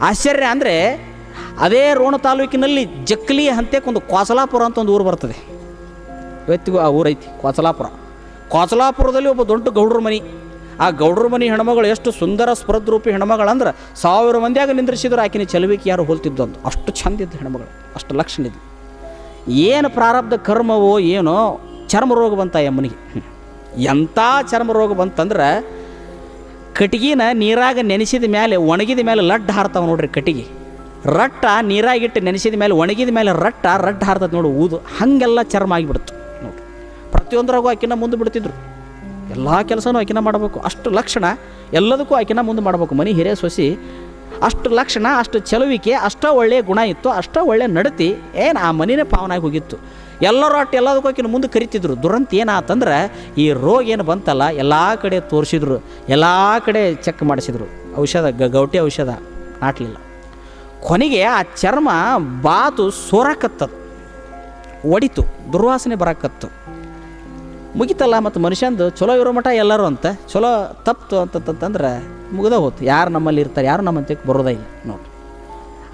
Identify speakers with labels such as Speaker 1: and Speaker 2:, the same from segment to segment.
Speaker 1: ಆಶ್ಚರ್ಯ ಅಂದರೆ ಅದೇ ರೋಣ ತಾಲೂಕಿನಲ್ಲಿ ಜಕ್ಲಿ ಹಂತಕ್ಕೆ ಒಂದು ಕೋಸಲಾಪುರ ಅಂತ ಒಂದು ಊರು ಬರ್ತದೆ. ಇವತ್ತಿಗೂ ಆ ಊರೈತಿ ಕೋಸಲಾಪುರ ಕೋಸಲಾಪುರದಲ್ಲಿ ಒಬ್ಬ ದೊಡ್ಡ ಗೌಡ್ರ ಮನಿ. ಆ ಗೌಡ್ರ ಮನಿ ಹೆಣ್ಮಗಳು ಎಷ್ಟು ಸುಂದರ ಸ್ಪೃದ್ರೂಪಿ ಹೆಣ್ಮಗಳಂದ್ರೆ ಸಾವಿರ ಮಂದಿಯಾಗ ನಿಂದ್ರಿಸಿದ್ರು ಆಕಿನ ಚೆಲುವಿಕೆ ಯಾರು ಹೋಲ್ತಿದ್ದು ಅಷ್ಟು ಚಂದ ಇದ್ದು ಹೆಣ್ಮಗಳು. ಅಷ್ಟು ಲಕ್ಷಣ ಇದ್ದು. ಏನು ಪ್ರಾರಬ್ಧ ಕರ್ಮವೋ ಏನೋ ಚರ್ಮ ರೋಗ ಬಂತ ಯಮ್ಮನಿಗೆ. ಎಂಥ ಚರ್ಮ ರೋಗ ಬಂತಂದ್ರೆ ಕಟ್ಟಿಗೆನ ನೀರಾಗ ನೆನೆಸಿದ ಮೇಲೆ ಒಣಗಿದ ಮೇಲೆ ಲಡ್ಡು ಹಾರ್ತಾವ ನೋಡ್ರಿ ಕಟ್ಟಿಗೆ. ರಟ್ಟ ನೀರಾಗಿಟ್ಟು ನೆನೆಸಿದ ಮೇಲೆ ಒಣಗಿದ ಮೇಲೆ ರಟ್ಟ ರಡ್ಡು ಹಾರ್ತದೆ ನೋಡು, ಊದು. ಹಾಗೆಲ್ಲ ಚರ್ಮ ಆಗಿಬಿಡ್ತು ನೋಡ್ರಿ. ಪ್ರತಿಯೊಂದರಾಗೂ ಆಕಿನ ಮುಂದೆ ಬಿಡ್ತಿದ್ರು. ಎಲ್ಲ ಕೆಲಸನೂ ಆಕಿನ ಮಾಡಬೇಕು. ಅಷ್ಟು ಲಕ್ಷಣ ಎಲ್ಲದಕ್ಕೂ ಆಕಿನ ಮುಂದೆ ಮಾಡಬೇಕು. ಮನೆ ಹಿರಿಯ ಸೊಸಿ, ಅಷ್ಟು ಲಕ್ಷಣ, ಅಷ್ಟು ಚೆಲುವಿಕೆ ಅಷ್ಟೋ ಒಳ್ಳೆಯ ಗುಣ ಇತ್ತು, ಅಷ್ಟೋ ಒಳ್ಳೆಯ ನಡತಿ, ಏನು ಆ ಮನಿನೇ ಪಾವನಾಗಿ ಹೋಗಿತ್ತು. ಎಲ್ಲರೂ ಅಟ್ಟು ಎಲ್ಲದಕ್ಕೂ ಮುಂದೆ ಕರಿತಿದ್ರು. ದುರಂತ ಏನಾತಂದ್ರೆ ಈ ರೋಗ ಏನು ಬಂತಲ್ಲ, ಎಲ್ಲ ಕಡೆ ತೋರಿಸಿದ್ರು, ಎಲ್ಲ ಕಡೆ ಚೆಕ್ ಮಾಡಿಸಿದ್ರು. ಔಷಧ, ಗ, ಗೌಟಿ ಔಷಧ ನಾಟ್ಲಿಲ್ಲ. ಕೊನೆಗೆ ಆ ಚರ್ಮ ಬಾತು ಸೋರಕತ್ತದು. ಒಡಿತು, ದುರ್ವಾಸನೆ ಬರಕತ್ತು. ಮುಗಿತಲ್ಲ ಮತ್ತು ಮನುಷ್ಯಂದು ಚಲೋ ಇರೋ ಮಠ ಎಲ್ಲರೂ ಅಂತ, ಚಲೋ ತಪ್ತು ಅಂತಂತಂದ್ರೆ ಮುಗಿದ ಹೋತು. ಯಾರು ನಮ್ಮಲ್ಲಿ ಇರ್ತಾರೆ, ಯಾರು ನಮ್ಮಂತಕ್ಕೆ ಬರೋದೇ ಇಲ್ಲ, ನೋಡ್ರಿ.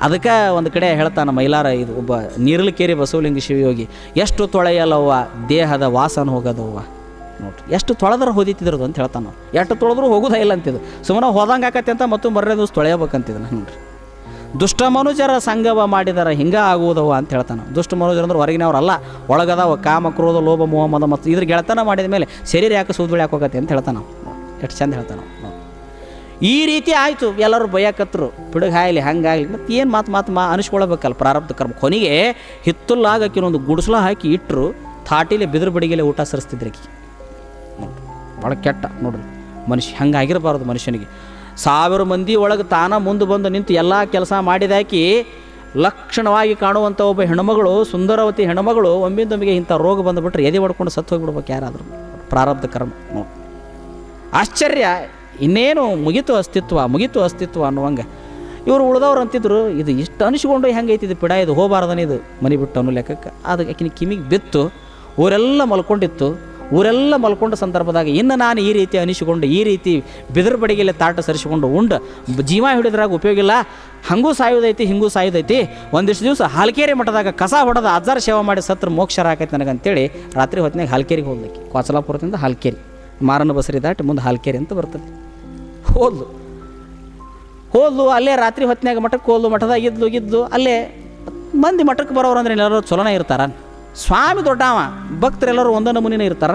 Speaker 1: ಅದಕ್ಕೆ ಒಂದು ಕಡೆ ಹೇಳ್ತಾನೆ ಮೈಲಾರ, ಇದು ಒಬ್ಬ ನೀರ್ಲಕೇರಿ ಬಸವಲಿಂಗ ಶಿವಯೋಗಿ ಎಷ್ಟು ತೊಳೆಯಲ್ಲವ್ವ ದೇಹದ ವಾಸನ ಹೋಗೋದವ್ವ? ನೋಡ್ರಿ, ಎಷ್ಟು ತೊಳೆದ್ರೆ ಹೋದಿತ್ತಿದ್ರದು ಅಂತ ಹೇಳ್ತಾನೆ. ಎಷ್ಟು ತೊಳೆದ್ರೂ ಹೋಗೋದೇ ಇಲ್ಲ ಅಂತಿದ್ದು. ಸುಮ್ಮನೆ ಹೋದಂಗೆ ಆಕತ್ತೆ ಅಂತ ಮತ್ತು ಮರ್ರೆ ದಿವಸ ತೊಳೆಯಬೇಕಂತಿದ್ದು ನೋಡ್ರಿ. ದುಷ್ಟ ಮನುಜರ ಸಂಗವ ಮಾಡಿದರ ಹಿಂಗ ಆಗುವುದವ ಅಂತ ಹೇಳ್ತಾನೆ ದುಷ್ಟ ಮನುಜರು ಅಂದ್ರೆ ಹೊರಗಿನವ್ರಲ್ಲ ಒಳಗದಾವ, ಕಾಮ, ಕ್ರೋಧ, ಲೋಭ, ಮೋಹ, ಮದ ಮತ್ತು ಇದ್ರ ಗೆಳತನ ಮಾಡಿದ ಮೇಲೆ ಶರೀರ ಯಾಕೆ ಸೂದ್ಬಳಿ ಹಾಕೋಕತ್ತೆ ಅಂತ ಹೇಳ್ತಾನೆ ಎಷ್ಟು ಚಂದ ಹೇಳ್ತಾನೆ. ಈ ರೀತಿ ಆಯಿತು. ಎಲ್ಲರೂ ಬೈಯಕತ್ರು ಪಿಡುಗ ಹಾಯ್ಲಿ ಹಂಗಾಗಲಿ ಮತ್ತು ಏನು ಮಾತು ಮಾತು ಮಾ ಅನಿಸ್ಕೊಳ್ಬೇಕಲ್ಲ ಪ್ರಾರಬ್ಧ ಕರ್ಮ. ಕೊನೆಗೆ ಹಿತ್ತುಲ್ಲಾಗ ಒಂದು ಗುಡಿಸ್ಲ ಹಾಕಿ ಇಟ್ಟರು ಥಾಟಿಲಿ ಬಿದಿರು ಬಡಿಗೆಲೆ ಊಟ ಸರಿಸ್ತಿದ್ರಿ ಆಕಿ ಭಾಳ ಕೆಟ್ಟ, ನೋಡ್ರಿ. ಮನುಷ್ಯ ಹಂಗಾಗಿರಬಾರ್ದು ಮನುಷ್ಯನಿಗೆ. ಸಾವಿರ ಮಂದಿ ಒಳಗೆ ತಾನ ಮುಂದೆ ಬಂದು ನಿಂತು ಎಲ್ಲ ಕೆಲಸ ಮಾಡಿದಾಕಿ, ಲಕ್ಷಣವಾಗಿ ಕಾಣುವಂಥ ಒಬ್ಬ ಹೆಣ್ಮಗಳು, ಸುಂದರವತಿ ಹೆಣ್ಮಗಳು, ಒಮ್ಮಿಂದೊಮ್ಮಿಗೆ ಇಂಥ ರೋಗ ಬಂದುಬಿಟ್ರೆ ಎದೆ ಹೊಡ್ಕೊಂಡು ಸತ್ತು ಹೋಗಿಬಿಡ್ಬೇಕು ಯಾರಾದರೂ. ಪ್ರಾರಬ್ಧ ಕರ್ಮ ನೋಡಿ ಆಶ್ಚರ್ಯ. ಇನ್ನೇನು ಮುಗಿತು ಅಸ್ತಿತ್ವ ಮುಗಿತು ಅಸ್ತಿತ್ವ ಅನ್ನುವಂಗೆ. ಇವರು ಉಳ್ದವ್ರು ಅಂತಿದ್ರು ಇದು ಇಷ್ಟು ಅನಿಸ್ಕೊಂಡು ಹೆಂಗೈತಿ ಇದು ಪಿಡ, ಇದು ಹೋಗಬಾರ್ದನ ಇದು, ಮನೆ ಬಿಟ್ಟು ಅನ್ನೋ ಲೆಕ್ಕಕ್ಕೆ. ಅದು ಆಕಿನ ಕಿಮಿಗೆ ಬಿತ್ತು, ಊರೆಲ್ಲ ಮಲ್ಕೊಂಡಿತ್ತು. ಊರೆಲ್ಲ ಮಲ್ಕೊಂಡ ಸಂದರ್ಭದಾಗ ಇನ್ನು ನಾನು ಈ ರೀತಿ ಅನಿಸಿಕೊಂಡು, ಈ ರೀತಿ ಬಿದಿರು ಬಡಿಗೆಲ್ಲ ತಾಟ ಸರಿಸಿಕೊಂಡು ಉಂಡು, ಜೀವ ಹಿಡಿದ್ರಾಗ ಉಪಯೋಗ ಇಲ್ಲ. ಹಂಗೂ ಸಾಯೋದೈತಿ, ಹಿಂಗೂ ಸಾಯೋದೈತಿ. ಒಂದಿಷ್ಟು ದಿವಸ ಹಾಲ್ಕೇರಿ ಮಠದಾಗ ಕಸ ಹೊಡೆದ ಅಜ್ಜಾರ ಸೇವ ಮಾಡಿ ಸತ್ರ ಮೋಕ್ಷರ ಆಕೈತೆ ನನಗಂತೇಳಿ ರಾತ್ರಿ ಹೊತ್ತಿನಾಗ ಹಾಲ್ಕೇರಿಗೆ ಹೋಗ್ಲಿಕ್ಕೆ ಕೋಸಲಾಪುರದಿಂದ ಹಾಲ್ಕೇರಿ. ಮಾರನ ಬಸರಿ ದಾಟಿ ಮುಂದೆ ಹಾಲ್ಕೇರಿ ಅಂತ ಬರ್ತದೆ. ಹೋದ್ಲು. ಹೋದ್ಲು, ಅಲ್ಲೇ ರಾತ್ರಿ ಹೊತ್ತಿನಾಗ ಮಠಕ್ಕೆ ಹೋದ್ಲು, ಮಠದಾಗ ಇದ್ಲು ಇದ್ದು ಅಲ್ಲೇ ಮಂದಿ ಮಠಕ್ಕೆ ಬರೋರು ಅಂದ್ರೆ ಎಲ್ಲರೂ ಚಲೋನೇ ಇರ್ತಾರ ಸ್ವಾಮಿ ದೊಡ್ಡವ, ಭಕ್ತರೆಲ್ಲರೂ ಒಂದೊಂದು ನಮೂನಿನೇ ಇರ್ತಾರ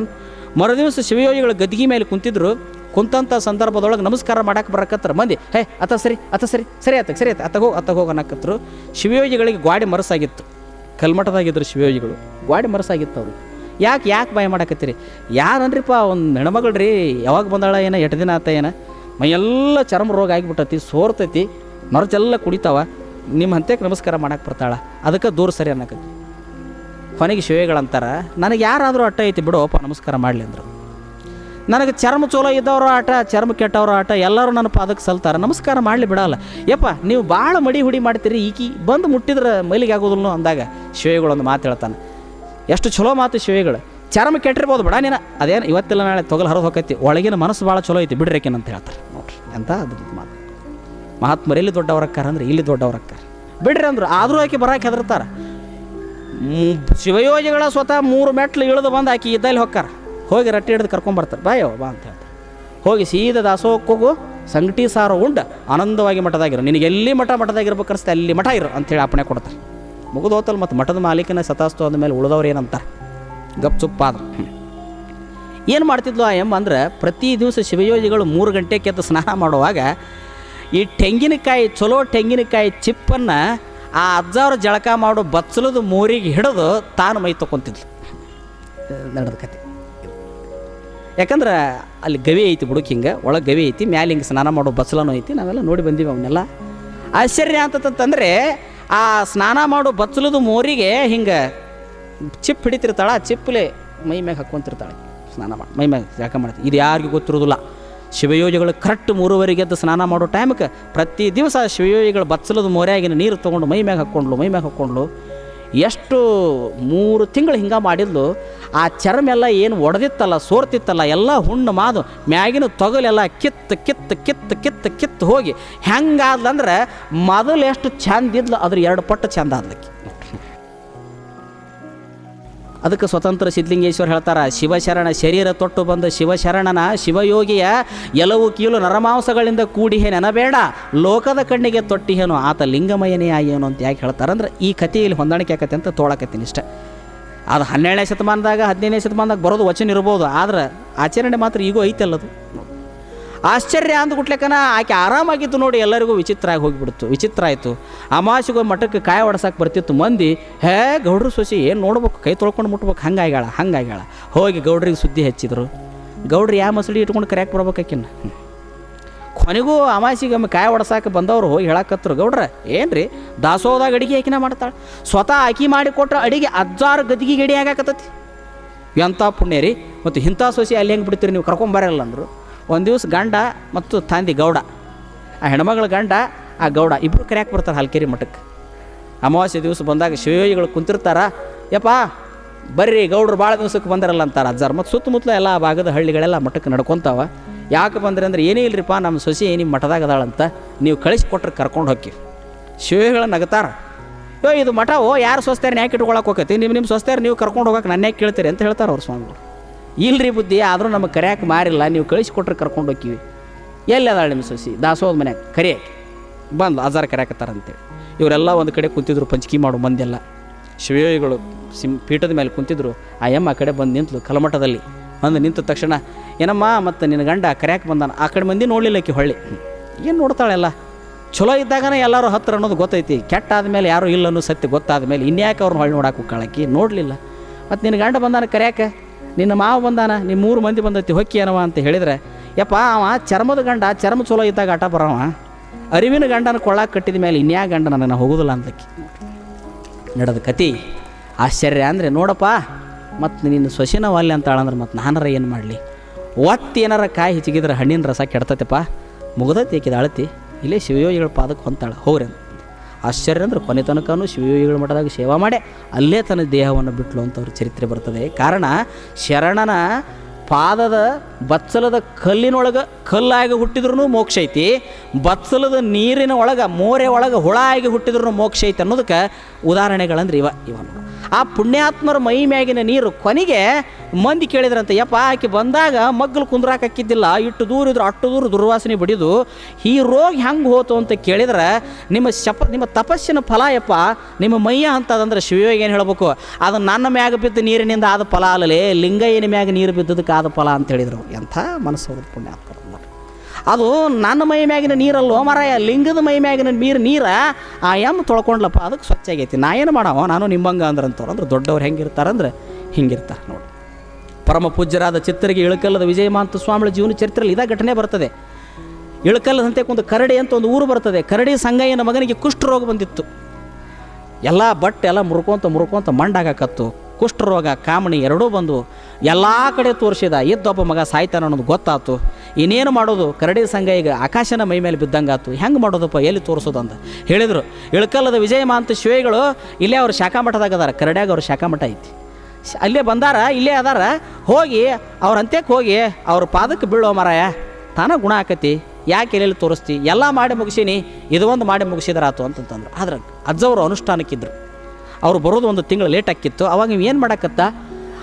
Speaker 1: ಮರುದಿವಸ ಶಿವಯೋಗಿಗಳು ಗದ್ದಿಗೆ ಮೇಲೆ ಕುಂತಿದ್ರು ಕುಂತಂಥ ಸಂದರ್ಭದೊಳಗೆ ನಮಸ್ಕಾರ ಮಾಡಕ್ಕೆ ಬರಕತ್ತರ. ಮಂದಿ, ಹೇ ಅತ ಸರಿ ಅತ ಸರಿ ಸರಿ ಆತ ಸರಿ ಆಯ್ತು ಹೋಗಿ ಅತ ಹೋಗಿ ಅನ್ನಕತ್ರು. ಶಿವಯೋಗಿಗಳಿಗೆ ಗ್ವಾಡಿ ಮರಸಾಗಿತ್ತು. ಕಲ್ಮಠದಾಗಿದ್ದರು ಶಿವಯೋಗಿಗಳು. ಗ್ವಾಡಿ ಮರಸಾಗಿತ್ತು ಅವರು. ಯಾಕೆ ಯಾಕೆ ಭಯ ಮಾಡಕತ್ತೀರಿ? ಯಾರನ್ರಿಪ್ಪ, ಒಂದು ಹೆಣ್ಮಗಳ್ರಿ, ಯಾವಾಗ ಬಂದಾಳ ಏನ, ಎಷ್ಟು ದಿನ ಆತ ಏನ? ಮೈಯೆಲ್ಲ ಚರ್ಮ ರೋಗ ಆಗಿಬಿಟ್ಟತಿ, ಸೋರ್ತೈತಿ, ಮರಚೆಲ್ಲ ಕುಡಿತಾವ, ನಿಮ್ಮ ಹಂತೆಗೆ ನಮಸ್ಕಾರ ಮಾಡಕ್ಕೆ ಬರ್ತಾಳೆ, ಅದಕ್ಕೆ ದೂರ ಸರಿ ಅನ್ನಕತ್ತಿ. ಕೊನೆಗೆ ಶಿವೆಗಳಂತಾರೆ ನನಗೆ ಯಾರಾದರೂ ಅಟ್ಟ ಐತಿ ಬಿಡೋಪ್ಪ ನಮಸ್ಕಾರ ಮಾಡಲಿ ಅಂದರು. ನನಗೆ ಚರ್ಮ ಚಲೋ ಇದ್ದವ್ರ ಆಟ, ಚರ್ಮ ಕೆಟ್ಟವ್ರ ಆಟ, ಎಲ್ಲರೂ ನನ್ನ ಪಾದಕ್ಕೆ ಸಲ್ತಾರೆ, ನಮಸ್ಕಾರ ಮಾಡಲಿ ಬಿಡಲ್ಲ. ಯಪ್ಪ, ನೀವು ಭಾಳ ಮಡಿ ಹುಡಿ ಮಾಡ್ತೀರಿ, ಈಕಿ ಬಂದು ಮುಟ್ಟಿದ್ರೆ ಮೈಲಿಗೆ ಆಗೋದಿಲ್ಲ ಅಂದಾಗ ಶಿವೆಗಳೊಂದು ಮಾತು ಹೇಳ್ತಾನೆ. ಎಷ್ಟು ಚಲೋ ಮಾತು ಶಿವೆಗಳು ಚರ್ಮ ಕೆಟ್ಟಿರ್ಬೋದು, ಬಿಡ ನೀನು. ಅದೇನು, ಇವತ್ತಿಲ್ಲ ನಾಳೆ ತೊಗಲು ಹರಿದು ಹೋಗೈತಿ ಒಳಗಿನ ಮನಸ್ಸು ಭಾಳ ಚಲೋ ಐತಿ ಬಿಡ್ರೇಕೇನು ಅಂತ ಹೇಳ್ತಾರೆ. ನೋಡ್ರಿ ಅಂತ ಅದು ಮಾತು. ಮಹಾತ್ಮರು ಎಲ್ಲಿ ದೊಡ್ಡವರಕ್ಕಾರ ಅಂದ್ರೆ ಇಲ್ಲಿ ದೊಡ್ಡವರಕ್ಕಾರ ಬಿಡ್ರಿ ಅಂದ್ರು, ಆದರೂ ಆಕೆ ಬರಕ್ಕೆ ಹೆದರ್ತಾರ. ಶಿವಯೋಜಿಗಳ ಸ್ವತಃ ಮೂರು ಮೆಟ್ಲು ಇಳಿದು ಬಂದು ಆಕೆ ಇದ್ದಲ್ಲಿ ಹೋಗ್ತಾರೆ ಹೋಗಿ ರಟ್ಟಿ ಹಿಡಿದು ಕರ್ಕೊಂಬರ್ತಾರೆ ಬಾಯೋ ಬಾ ಅಂತ ಹೇಳ್ತಾರೆ. ಹೋಗಿ ಸೀದ ದಾಸೋಹಕ್ಕೆ ಹೋಗು ಸಂಗಟಿ ಸಾರು ಉಂಡ, ಆನಂದವಾಗಿ ಮಠದಾಗಿರು. ನಿನಗೆ ಎಲ್ಲಿ ಮಠ ಮಠದಾಗಿರ್ಬೇಕು ಅನಿಸ್ತೆ ಅಲ್ಲಿ ಮಠ ಇರು ಅಂತೇಳಿ ಅಪ್ಪಣೆ ಕೊಡ್ತಾರೆ. ಮುಗಿದೋತಲ್ಲಿ ಮತ್ತು ಮಠದ ಮಾಲೀಕನ ಸತಾಸ್ತು ಅಂದಮೇಲೆ ಉಳಿದವ್ರು ಏನಂತಾರೆ? ಗಪ್ ಚುಪ್ಪಾದ್ರು ಏನು ಮಾಡ್ತಿದ್ಲು ಆ ಎಮ್ಮ ಅಂದ್ರೆ ಪ್ರತಿ ದಿವಸ ಶಿವಯೋಗಿಗಳು ಮೂರು ಗಂಟೆಗೆ ಎದ್ದು ಸ್ನಾನ ಮಾಡುವಾಗ ಈ ತೆಂಗಿನಕಾಯಿ, ಚಲೋ ತೆಂಗಿನಕಾಯಿ ಚಿಪ್ಪನ್ನು ಆ ಅಜ್ಜವ್ರ ಜಳಕ ಮಾಡೋ ಬಚ್ಚಲದ ಮೂರಿಗೆ ಹಿಡಿದು ತಾನು ಮೈ ತೊಗೊತಿದ್ಲು ನಡೆದ ಕತೆ. ಯಾಕಂದ್ರೆ ಅಲ್ಲಿ ಗವಿ ಐತಿ ಬುಡಕ್ ಹಿಂಗೆ, ಒಳಗೆ ಗವಿ ಐತಿ, ಮ್ಯಾಲೆ ಹಿಂಗೆ ಸ್ನಾನ ಮಾಡೋ ಬಚ್ಚಲನೂ ಐತಿ, ನಾವೆಲ್ಲ ನೋಡಿ ಬಂದೀವಿ ಅವನ್ನೆಲ್ಲ ಆಶ್ಚರ್ಯ ಅಂತಂತಂದರೆ ಆ ಸ್ನಾನ ಮಾಡೋ ಬಚ್ಚಲದ ಮೋರಿಗೆ ಹಿಂಗೆ ಚಿಪ್ ಹಿಡಿತಿರ್ತಾಳೆ, ಆ ಚಿಪ್ಪಲೆ ಮೈ ಮ್ಯಾಗ ಹಾಕ್ಕೊಂತಿರ್ತಾಳೆ. ಸ್ನಾನ ಮಾಡಿ, ಮೈ ಮ್ಯಾಗ ಯಾಕೆ ಮಾಡ್ತೀವಿ ಇದು ಯಾರಿಗೂ ಗೊತ್ತಿರೋದಿಲ್ಲ ಶಿವಯೋಗಿಗಳು ಕರೆಕ್ಟ್ ಮೂರುವರೆಗೆ ಎದ್ದು ಸ್ನಾನ ಮಾಡೋ ಟೈಮ್ಗೆ ಪ್ರತಿ ದಿವಸ ಶಿವಯೋಗಿಗಳು ಬಚ್ಚಲದ ಮೊರೆಯಾಗಿನ ನೀರು ತೊಗೊಂಡು ಮೈ ಮ್ಯಾಗ ಹಾಕ್ಕೊಂಡ್ಲು, ಮೈ ಮ್ಯಾಗ ಹಾಕ್ಕೊಂಡ್ಲು. ಎಷ್ಟು ಮೂರು ತಿಂಗಳು ಹಿಂಗೆ ಮಾಡಿದ್ಲು, ಆ ಚರ್ಮ ಎಲ್ಲ ಏನು ಒಡೆದಿತ್ತಲ್ಲ, ಸೋರ್ತಿತ್ತಲ್ಲ, ಎಲ್ಲ ಹುಣ್ಣು ಮಾದು, ಮ್ಯಾಗಿನ ತೊಗಲೆಲ್ಲ ಕಿತ್ತು ಕಿತ್ತು ಕಿತ್ತು ಕಿತ್ತು ಕಿತ್ತು ಹೋಗಿ ಹೆಂಗಾದ್ಲಂದ್ರೆ ಮೊದಲು ಎಷ್ಟು ಚಂದ ಇದ್ಲು, ಅದ್ರ ಎರಡು ಪಟ್ಟು ಚಂದ ಆದ್ಲಕ್ಕಿ. ಅದಕ್ಕೆ ಸ್ವತಂತ್ರ ಸಿದ್ಧಲಿಂಗೇಶ್ವರ ಹೇಳ್ತಾರೆ, ಶಿವಶರಣ ಶರೀರ ತೊಟ್ಟು ಬಂದ ಶಿವಶರಣನ ಶಿವಯೋಗಿಯ ಎಲವು ಕೀಲು ನರಮಾಂಸಗಳಿಂದ ಕೂಡಿಹೆ ನೆನಬೇಡ, ಲೋಕದ ಕಣ್ಣಿಗೆ ತೊಟ್ಟಿಹೇನು, ಆತ ಲಿಂಗಮಯನೇ ಆಯೇನು ಅಂತ ಯಾಕೆ ಹೇಳ್ತಾರಂದ್ರೆ ಈ ಕಥೆಯಲ್ಲಿ ಹೊಂದಾಣಿಕೆ ಆಕತೆ ಅಂತ ತೋಳಕತ್ತೀನಿ ಇಷ್ಟ. ಅದು ಹನ್ನೆರಡನೇ ಶತಮಾನದಾಗ, ಹದಿನೈದನೇ ಶತಮಾನದಾಗ ಬರೋದು ವಚನ ಇರ್ಬೋದು, ಆದ್ರೆ ಆಚರಣೆ ಮಾತ್ರ ಈಗೂ ಐತಲ್ಲದು ಆಶ್ಚರ್ಯ ಅಂದ್ಬಿಟ್ಲೆಕನ ಆಕೆ ಆರಾಮಾಗಿತ್ತು ನೋಡಿ, ಎಲ್ಲರಿಗೂ ವಿಚಿತ್ರ ಆಗಿ ಹೋಗಿಬಿಡ್ತು. ವಿಚಿತ್ರ ಆಯಿತು. ಅಮಾಸಿಗೆ ಮಠಕ್ಕೆ ಕಾಯ ಹೊಡ್ಸಕ್ಕೆ ಬರ್ತಿತ್ತು ಮಂದಿ, ಹೇ ಗೌಡ್ರ ಸೊಸಿ, ಏನು ನೋಡ್ಬೇಕು? ಕೈ ತೊಳ್ಕೊಂಡು ಮುಟ್ಬೇಕು. ಹಂಗಾಗ್ಯಾಳ ಹಂಗಾಗ್ಯಾಳ. ಹೋಗಿ ಗೌಡ್ರಿಗೆ ಸುದ್ದಿ ಹಚ್ಚಿದ್ರು. ಗೌಡ್ರು ಯಾವ ಮಸಳಿ ಇಟ್ಕೊಂಡು ಕರೆಯಕ್ಕೆ ಬರ್ಬೇಕಾಕಿನ್ನ ಕೊನೆಗೂ ಅಮಾಸಿಗೆ ಒಮ್ಮೆ ಕಾಯಿ ಹೊಡ್ಸಾಕ ಬಂದವರು ಹೋಗಿ ಹೇಳಕತ್ತರು ಗೌಡ್ರ, ಏನ್ರಿ? ದಾಸೋದಾಗ ಅಡಿಗೆ ಆಕಿನ ಮಾಡ್ತಾಳೆ? ಸ್ವತಃ ಆಕಿ ಮಾಡಿಕೊಟ್ರ ಅಡಿಗೆ ಅಜ್ಜಾರು ಗದಿಗೆ ಗಡಿ ಆಗಾಕತ್ತತಿ? ಎಂಥ ಪುಣ್ಯ ರೀ? ಮತ್ತು ಇಂಥ ಸೊಸಿ ಅಲ್ಲಿ ಹೆಂಗೆ ಬಿಡ್ತೀರಿ? ನೀವು ಕರ್ಕೊಂಬರಲ್ಲ ಅಂದರು. ಒಂದು ದಿವಸ ಗಂಡ ಮತ್ತು ತಂದೆ ಗೌಡ. ಆ ಹೆಣ್ಮಗಳ ಗಂಡ, ಆ ಗೌಡ ಇಬ್ಬರು ಕರ್ಯಾಕೆ ಬರ್ತಾರೆ ಹಲ್ಕೇರಿ ಮಠಕ್ಕೆ. ಅಮಾವಾಸ್ಯೆ ದಿವಸ ಬಂದಾಗ ಶಿವಯೋಗಿಗಳು ಕುಂತಿರ್ತಾರ, ಯಪ್ಪ, ಬರ್ರಿ, ಗೌಡರು ಭಾಳ ದಿವಸಕ್ಕೆ ಬಂದರಲ್ಲ ಅಂತಾರೆ ಅಜ್ಜಾರ್. ಮತ್ತು ಸುತ್ತಮುತ್ತಲ ಎಲ್ಲ ಆ ಭಾಗದ ಹಳ್ಳಿಗಳೆಲ್ಲ ಮಠಕ್ಕೆ ನಡ್ಕೊತಾವ. ಯಾಕೆ ಬಂದ್ರೆ ಅಂದ್ರೆ, ಏನೇ ಇಲ್ಲರಿಪ್ಪ ನಮ್ಮ ಸೊಸಿ ನಿಮ್ಮ ಮಠದಾಗ ಅದಾಳಂತ ನೀವು ಕಳಿಸ್ಕೊಟ್ರೆ ಕರ್ಕೊಂಡು ಹೋಗಿ ಶಿವಯೋಗಿಗಳು ನಗತಾರ. ಯೋ, ಇದು ಮಠ ಓ ಯಾರು ಸ್ವಸ್ಥರು ಯಾಕೆ ಇಟ್ಕೊಳಕ್ಕೆ ಹೋಗತಿ ನಿಮ್ಮ ನಿಮ್ಮ ಸ್ವಸ್ಥರು ನೀವು ಕರ್ಕೊಂಡು ಹೋಗಕ್ಕೆ ನನ್ನ ಯಾಕೆ ಕೇಳ್ತೀರಿ ಅಂತ ಹೇಳ್ತಾರೆ ಅವ್ರ ಸ್ವಾಮಿಗಳು. ಇಲ್ರಿ ಬುದ್ಧಿ, ಆದರೂ ನಮಗೆ ಕರೆಯಕ್ಕೆ ಮಾರಿಲ್ಲ, ನೀವು ಕಳಿಸಿಕೊಟ್ರೆ ಕರ್ಕೊಂಡು ಹೋಗ್ತೀವಿ. ಎಲ್ಲಿ ಅದಾಳೆ ನಿಮ್ಮ ಸಸಿ? ದಾಸೋದ ಮನ್ಯಾಗ ಕರೆಯಕ್ಕೆ ಬಂದು ಅಜಾರ್ ಕರೆಯಕತ್ತಾರಂತೇಳಿ. ಇವರೆಲ್ಲ ಒಂದು ಕಡೆ ಕುಂತಿದ್ರು, ಪಂಚಕಿ ಮಾಡು ಮಂದೆಲ್ಲ ಶಿವಯೋಗಿಗಳು ಸಿಂ, ಪೀಠದ ಮೇಲೆ ಕುಂತಿದ್ರು, ಆ ಯಮ್ಮ ಆ ಕಡೆ ಬಂದು ನಿಂತಲು ಕಲಮಠದಲ್ಲಿ. ಬಂದು ನಿಂತ ತಕ್ಷಣ, ಏನಮ್ಮ, ಮತ್ತು ನಿನ್ನ ಗಂಡ ಕರೆಯಕ್ಕೆ ಬಂದಾನ? ಆ ಕಡೆ ಮಂದಿ ನೋಡಲಿಲ್ಲ ಆಕಿ ಹೊಳ್ಳಿ. ಏನು ನೋಡ್ತಾಳೆಲ್ಲ ಚಲೋ ಇದ್ದಾಗನೇ ಎಲ್ಲರೂ ಹತ್ರ ಅನ್ನೋದು ಗೊತ್ತೈತಿ. ಕೆಟ್ಟ ಆದಮೇಲೆ ಯಾರೂ ಇಲ್ಲ ಅನ್ನೋ ಸತ್ಯ ಗೊತ್ತಾದ ಮೇಲೆ ಇನ್ಯಾಕೆ ಅವ್ರನ್ನ ಹೊಳ್ಳಿ ನೋಡಕ್ಕೆ ಹೋಗ್ಕಾಳಕ್ಕಿ ನೋಡಲಿಲ್ಲ. ಮತ್ತು ನಿನ್ನ ಗಂಡ ಬಂದಾನ ಕರ್ಯಾಕೆ? ನಿನ್ನ ಮಾವ ಬಂದಾನ ನಿಮ್ಮ ಮೂರು ಮಂದಿ ಬಂದೈತಿ, ಹೊಕ್ಕಿ ಏನವ ಅಂತ ಹೇಳಿದ್ರೆ, ಯಪ್ಪ ಅವ ಚರ್ಮದ ಗಂಡ, ಚರ್ಮ ಚಲೋ ಇದ್ದಾಗ ಆಟ ಬರವ ಅರಿವಿನ ಗಂಡನ ಕೊಳ್ಳಾಕ ಕಟ್ಟಿದ ಮೇಲೆ ಇನ್ಯಾ ಗಂಡ ನನಗೆ ಹೋಗೋದಿಲ್ಲ ಅಂತಕ್ಕಿ ನಡೆದ ಕತಿ, ಆಶ್ಚರ್ಯ ಅಂದರೆ ನೋಡಪ್ಪ ಮತ್ತು ನಿನ್ನ ಸೊಸಿನ ವಾಲ್ಯ ಅಂತಾಳಂದ್ರೆ ಮತ್ತು ನಾನರ ಏನು ಮಾಡಲಿ? ಒತ್ತಿ ಏನಾರ ಕಾಯಿ ಹೆಚ್ಚಿಗಿದ್ರೆ ಹಣ್ಣಿನ ರಸ ಕೆಡ್ತೈತಪ್ಪ, ಮುಗ್ದೈತಿ ಏಕಿದ ಅಳತಿ, ಇಲ್ಲೇ ಶಿವಯೋಗಿಗಳ ಪಾದಕ್ಕೆ ಹೊಂತಾಳೆ, ಹೋಗ್ರಿ ಅಂತ ಆಶ್ಚರ್ಯ ಅಂದ್ರೆ ಕೊನೆ ತನಕನೂ ಶಿವಯೋಗಿಗಳ ಮಠದಾಗ ಸೇವಾ ಮಾಡೇ ಅಲ್ಲೇ ತನ್ನ ದೇಹವನ್ನು ಬಿಟ್ಲು ಅಂತ ಅವ್ರ ಚರಿತ್ರೆ ಬರ್ತದೆ ಕಾರಣ ಶರಣನ ಪಾದದ ಬಚ್ಚಲದ ಕಲ್ಲಿನೊಳಗೆ ಕಲ್ಲಾಗಿ ಹುಟ್ಟಿದ್ರೂ ಮೋಕ್ಷ ಐತಿ, ಬಚ್ಚಲದ ನೀರಿನ ಒಳಗೆ, ಮೋರೆ ಒಳಗೆ ಹುಳ ಆಗಿ ಹುಟ್ಟಿದ್ರೂ ಮೋಕ್ಷ ಐತಿ ಅನ್ನೋದಕ್ಕೆ ಉದಾಹರಣೆಗಳಂದ್ರೆ ಇವ ಇವ ನೋಡು. ಆ ಪುಣ್ಯಾತ್ಮರ ಮೈ ಮ್ಯಾಗಿನ ನೀರು ಕೊನೆಗೆ ಮಂದಿ ಕೇಳಿದ್ರಂತೆ, ಯಪ್ಪ, ಆಕೆ ಬಂದಾಗ ಮಗ್ಗಲು ಕುಂದ್ರಾಕಿದ್ದಿಲ್ಲ ಇಟ್ಟು ದೂರ ಇದ್ರು ಅಷ್ಟು ದೂರ ದುರ್ವಾಸನೆ ಬಡಿದು, ಈ ರೋಗ ಹೆಂಗೆ ಹೋತು ಅಂತ ಕೇಳಿದ್ರೆ, ನಿಮ್ಮ ಶಪ, ನಿಮ್ಮ ತಪಸ್ಸಿನ ಫಲ, ಯಪ್ಪ, ನಿಮ್ಮ ಮೈಯ ಅಂತದಂದ್ರೆ ಶಿವಯೋಗಿ ಏನು ಹೇಳ್ಬೇಕು ಅದು ನನ್ನ ಮ್ಯಾಗ ಬಿದ್ದ ನೀರಿನಿಂದ ಆದ ಫಲ ಅಲ್ಲಲೇ, ಲಿಂಗಯ್ಯನ ಮ್ಯಾಗ ನೀರು ಬಿದ್ದದಕ್ಕೆ ಆದ ಫಲ ಅಂತ ಹೇಳಿದರು ಎಂಥ ಮನಸ್ಸು ಪುಣ್ಯಾತ್ಮ. ಅದು ನನ್ನ ಮೈ ಮ್ಯಾಗಿನ ನೀರಲ್ಲೋ ಮರಾಯ, ಲಿಂಗದ ಮೈ ಮ್ಯಾಗಿನ ನೀರು ನೀರ, ಆ ಎಂ ತೊಳ್ಕೊಂಡ್ಲಪ್ಪ, ಅದಕ್ಕೆ ಸ್ವಚ್ಛ ಆಗೈತಿ. ನಾ ಏನು ಮಾಡವ? ನಾನು ನಿಮ್ಮಂಗ ಅಂದ್ರೆ ಅಂತವ್ರು ಅಂದ್ರೆ ದೊಡ್ಡವ್ರು ಹೆಂಗಿರ್ತಾರಂದ್ರೆ ಹಿಂಗಿರ್ತಾರೆ ನೋಡಿ ಪರಮ ಪೂಜ್ಯರಾದ ಚಿತ್ತರಿಗೆ ಇಳಕಲ್ಲದ ವಿಜಯಮಾಂತ ಸ್ವಾಮಿಗಳ ಜೀವನ ಚರಿತ್ರೆಯಲ್ಲಿ ಇದೇ ಘಟನೆ ಬರ್ತದೆ. ಇಳಕಲ್ಲದಂತೆ ಒಂದು ಕರಡಿ ಅಂತ ಒಂದು ಊರು ಬರ್ತದೆ. ಕರಡಿ ಸಂಗಯ್ಯನ ಮಗನಿಗೆ ಕುಷ್ಠರೋಗ ಬಂದಿತ್ತು. ಎಲ್ಲ ಬಟ್ಟೆ ಎಲ್ಲ ಮುರ್ಕೊಂತ ಮುರ್ಕೊಂತ ಮಂಡಾಗಕತ್ತು ಕುಷ್ಠರೋಗ, ಕಾಮಣಿ ಎರಡೂ ಬಂದು ಎಲ್ಲ ಕಡೆ ತೋರಿಸಿದ ಇದ್ದೊಬ್ಬ ಮಗ ಸಾಯ್ತಾನ ಅನ್ನೋದು ಗೊತ್ತಾತು. ಇನ್ನೇನು ಮಾಡೋದು? ಕರಡಿ ಸಂಘ ಈಗ ಆಕಾಶನ ಮೈ ಮೇಲೆ ಬಿದ್ದಂಗಾತು. ಹೆಂಗೆ ಮಾಡೋದಪ್ಪ? ಎಲ್ಲಿ ತೋರಿಸೋದಂತ ಹೇಳಿದರು. ಇಳಕಲ್ಲದ ವಿಜಯಮಾಂತ ಶಿವೆಗಳು ಇಲ್ಲೇ ಅವ್ರು ಶಾಖಾಮಠದಾಗ ಅದಾರ. ಕರಡ್ಯಾಗ ಅವ್ರ ಶಾಖಾಮಠ ಐತಿ. ಶ- ಅಲ್ಲೇ ಬಂದಾರ, ಇಲ್ಲೇ ಅದಾರ. ಹೋಗಿ ಅವ್ರ ಅಂತ್ಯಕ್ಕೆ ಹೋಗಿ ಅವ್ರ ಪಾದಕ್ಕೆ ಬೀಳೋ ಮರಾಯ, ತಾನ ಗುಣ ಆಕತಿ. ಯಾಕೆ ಎಲ್ಲೆಲ್ಲಿ ತೋರಿಸ್ತಿ? ಎಲ್ಲ ಮಾಡಿ ಮುಗಿಸೀನಿ, ಇದು ಒಂದು ಮಾಡಿ ಮುಗಿಸಿದ್ರಾತು ಅಂತಂತಂದ್ರು. ಆದ್ರೆ ಅಜ್ಜವರು ಅನುಷ್ಠಾನಕ್ಕಿದ್ರು. ಅವ್ರು ಬರೋದು ಒಂದು ತಿಂಗಳು ಲೇಟ್ ಆಕಿತ್ತು ಅವಾಗ ನೀವು ಏನು ಮಾಡಕತ್ತ?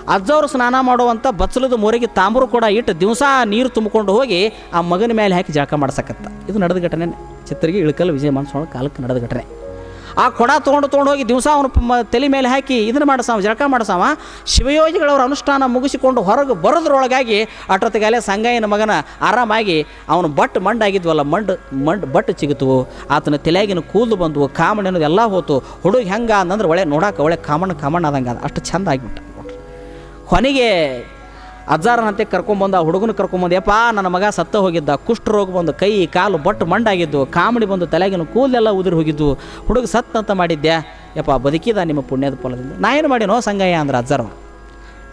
Speaker 1: ಅಜ್ಜವರು ಸ್ನಾನ ಮಾಡುವಂಥ ಬಚ್ಚಲದ ಮೊರೆಗೆ ತಾಮ್ರ ಕೂಡ ಇಟ್ಟು ದಿವಸ ನೀರು ತುಂಬಿಕೊಂಡು ಹೋಗಿ ಆ ಮಗನ ಮೇಲೆ ಹಾಕಿ ಜಳಕ ಮಾಡ್ಸಕತ್ತ. ಇದು ನಡೆದ ಘಟನೆ. ಚಿತ್ರಿಗೆ ಇಳಕಲ್ ವಿಜಯ ಮನ್ಸೋಳ ಕಾಲಕ್ಕೆ ನಡೆದ ಘಟನೆ. ಆ ಕೊಡ ತೊಗೊಂಡು ತೊಗೊಂಡು ಹೋಗಿ ದಿವಸ ಅವನು ತಲೆ ಮೇಲೆ ಹಾಕಿ ಇದನ್ನು ಮಾಡಿಸಾವ, ಜಳಕ ಮಾಡಿಸಾವ, ಶಿವಯೋಗಿಗಳವ್ರ ಅನುಷ್ಠಾನ ಮುಗಿಸಿಕೊಂಡು ಹೊರಗೆ ಬರೋದ್ರೊಳಗಾಗಿ ಅಟ್ರತಗಾಲೆ ಸಂಗಯ್ಯನ ಮಗನ ಆರಾಮಾಗಿ ಅವನು ಬಟ್ ಮಂಡಾಗಿದ್ವಲ್ಲ, ಮಂಡ್ ಮಂಡ್ ಬಟ್ ಚಿಗಿತು. ಆತನ ತಲೆಯಾಗಿನ ಕೂದಲು ಬಂದವು, ಕಾಮಣ್ಣ ಅನ್ನೋದು ಎಲ್ಲ ಹೋತು. ಹುಡುಗ ಹೆಂಗ ಅಂತಂದ್ರೆ ಒಳ್ಳೆ ನೋಡಕ್ಕೆ ಒಳ್ಳೆ ಕಾಮಣ್ಣ ಕಾಮಣ್ಣ ಆದಂಗೆ ಅಷ್ಟು ಚಂದ ಆಗಿಬಿಟ್ಟ. ಕೊನೆಗೆ ಅಜ್ಜಾರನಂತೆ ಕರ್ಕೊಂಬಂದ, ಆ ಹುಡುಗನ ಕರ್ಕೊಂಬಂದು, ಯಪ್ಪ, ನನ್ನ ಮಗ ಸತ್ತ ಹೋಗಿದ್ದ. ಕುಷ್ಠರೋಗ ಬಂದು ಕೈ, ಕಾಲು ಬಟ್ಟು ಮಂಡಾಗಿದ್ದು. ಕಾಮಡಿ ಬಂದು ತಲೆಗಿನ ಕೂದಲೆಲ್ಲ ಉದುರಿ ಹೋಗಿದ್ದು. ಹುಡುಗ ಸತ್ ಅಂತ ಮಾಡಿದ್ದೆ ಯಪ್ಪ, ಬದುಕಿದ ನಿಮ್ಮ ಪುಣ್ಯದ ಫಲದಿಂದ. ನಾ ಏನು ಮಾಡಿನೋ ಸಂಗಯ್ಯ? ಅಂದ್ರೆ ಅಜ್ಜಾರವ.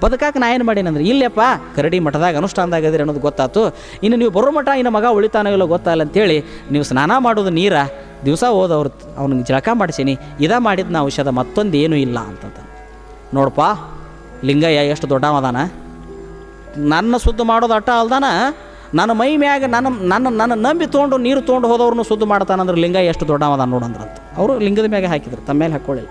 Speaker 1: ಬದುಕಾಕೆ ನಾ ಏನು ಮಾಡೀನಂದ್ರೆ ಇಲ್ಲಪ್ಪ, ಕರಡಿ ಮಠದಾಗ ಅನುಷ್ಠಾನದಾಗ ಅದಿರಿ ಅನ್ನೋದು ಗೊತ್ತಾಯ್ತು ಇನ್ನು ನೀವು ಬರೋ ಮಠ, ಇನ್ನು ಮಗ ಉಳಿತಾನೋ ಇಲ್ಲೋ ಗೊತ್ತಾಗಲ್ಲ ಅಂತೇಳಿ ನೀವು ಸ್ನಾನ ಮಾಡೋದು ನೀರ. ದಿವಸ ಹೋದವ್ರು ಅವ್ನಿಗೆ ಜಳಕ ಮಾಡಿಸೀನಿ. ಇದ ನಾ ಔಷಧ ಮತ್ತೊಂದು ಏನೂ ಇಲ್ಲ ಅಂತಂತ. ನೋಡಪ್ಪ ಲಿಂಗಯ್ಯ ಎಷ್ಟು ದೊಡ್ಡವದಾನ. ನನ್ನ ಶುದ್ಧ ಮಾಡೋದು ಅಟ್ಟ ಅಲ್ದಾನ? ನನ್ನ ಮೈ ಮ್ಯಾಗ ನನ್ನ ನನ್ನ ನನ್ನ ನಂಬಿ ತೊಗೊಂಡು ನೀರು ತೊಗೊಂಡು ಹೋದವ್ರನ್ನೂ ಶುದ್ಧ ಮಾಡ್ತಾನಂದ್ರೆ ಲಿಂಗ ಎಷ್ಟು ದೊಡ್ಡವದ ನೋಡಂದ್ರಂತ ಅವರು ಲಿಂಗದ ಮ್ಯಾಗೆ ಹಾಕಿದ್ರು, ತಮ್ಮ ಮೇಲೆ ಹಾಕ್ಕೊಳ್ಳಿಲ್ಲ.